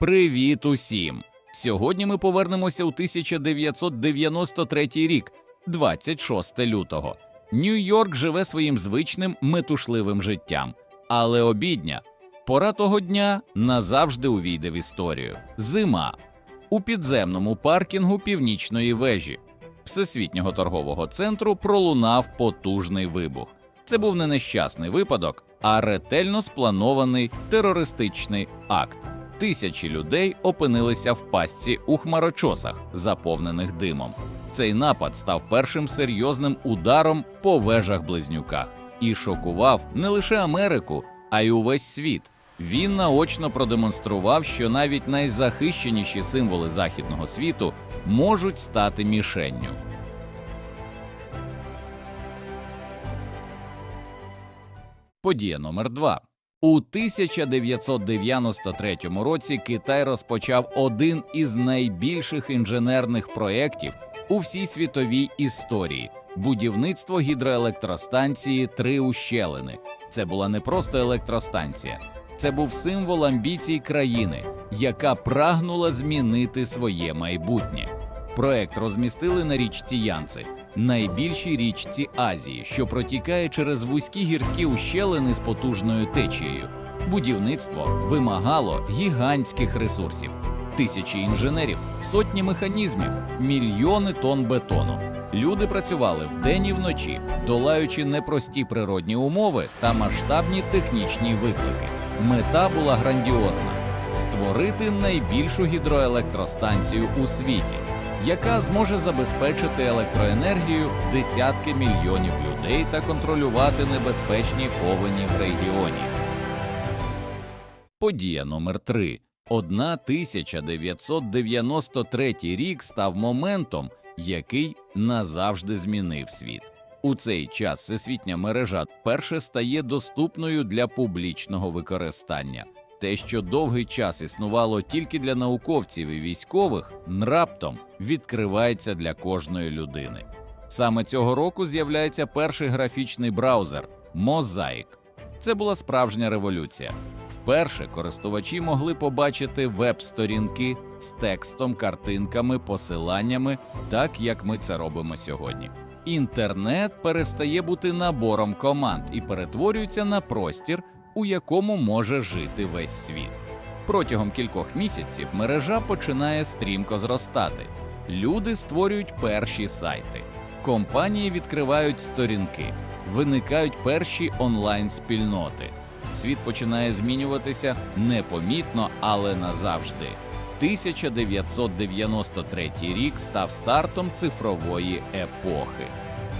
Привіт усім! Сьогодні ми повернемося у 1993 рік, 26 лютого. Нью-Йорк живе своїм звичним метушливим життям, але обідня пора того дня назавжди увійде в історію. Зима у підземному паркінгу північної вежі Всесвітнього торгового центру пролунав потужний вибух. Це був не нещасний випадок, а ретельно спланований терористичний акт. Тисячі людей опинилися в пастці у хмарочосах, заповнених димом. Цей напад став першим серйозним ударом по вежах близнюках і шокував не лише Америку, а й увесь світ. Він наочно продемонстрував, що навіть найзахищеніші символи західного світу можуть стати мішенню. Подія номер 2 у 1993 році Китай розпочав один із найбільших інженерних проєктів у всій світовій історії будівництво гідроелектростанції Три ущелини. Це була не просто електростанція, це був символ амбіцій країни, яка прагнула змінити своє майбутнє. Проект розмістили на річці Янци, найбільшій річці Азії, що протікає через вузькі гірські ущелини з потужною течією. Будівництво вимагало гігантських ресурсів, тисячі інженерів, сотні механізмів, мільйони тонн бетону. Люди працювали вдень і вночі, долаючи непрості природні умови та масштабні технічні виклики. Мета була грандіозна створити найбільшу гідроелектростанцію у світі яка зможе забезпечити електроенергію десятки мільйонів людей та контролювати небезпечні повені в регіоні. Подія номер 3 1993 рік став моментом, який назавжди змінив світ. У цей час всесвітня мережа вперше стає доступною для публічного використання. Те, що довгий час існувало тільки для науковців і військових, раптом відкривається для кожної людини. Саме цього року з'являється перший графічний браузер Mosaic. Це була справжня революція. Вперше користувачі могли побачити веб-сторінки з текстом, картинками, посиланнями, так як ми це робимо сьогодні. Інтернет перестає бути набором команд і перетворюється на простір, у якому може жити весь світ. Протягом кількох місяців мережа починає стрімко зростати. Люди створюють перші сайти, компанії відкривають сторінки, виникають перші онлайн-спільноти. Світ починає змінюватися непомітно, але назавжди. 1993 рік став стартом цифрової епохи.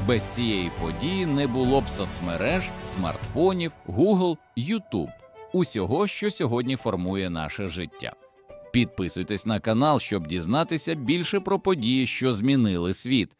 Без цієї події не було б соцмереж, смартфонів, Google, YouTube, усього, що сьогодні формує наше життя. Підписуйтесь на канал, щоб дізнатися більше про події, що змінили світ.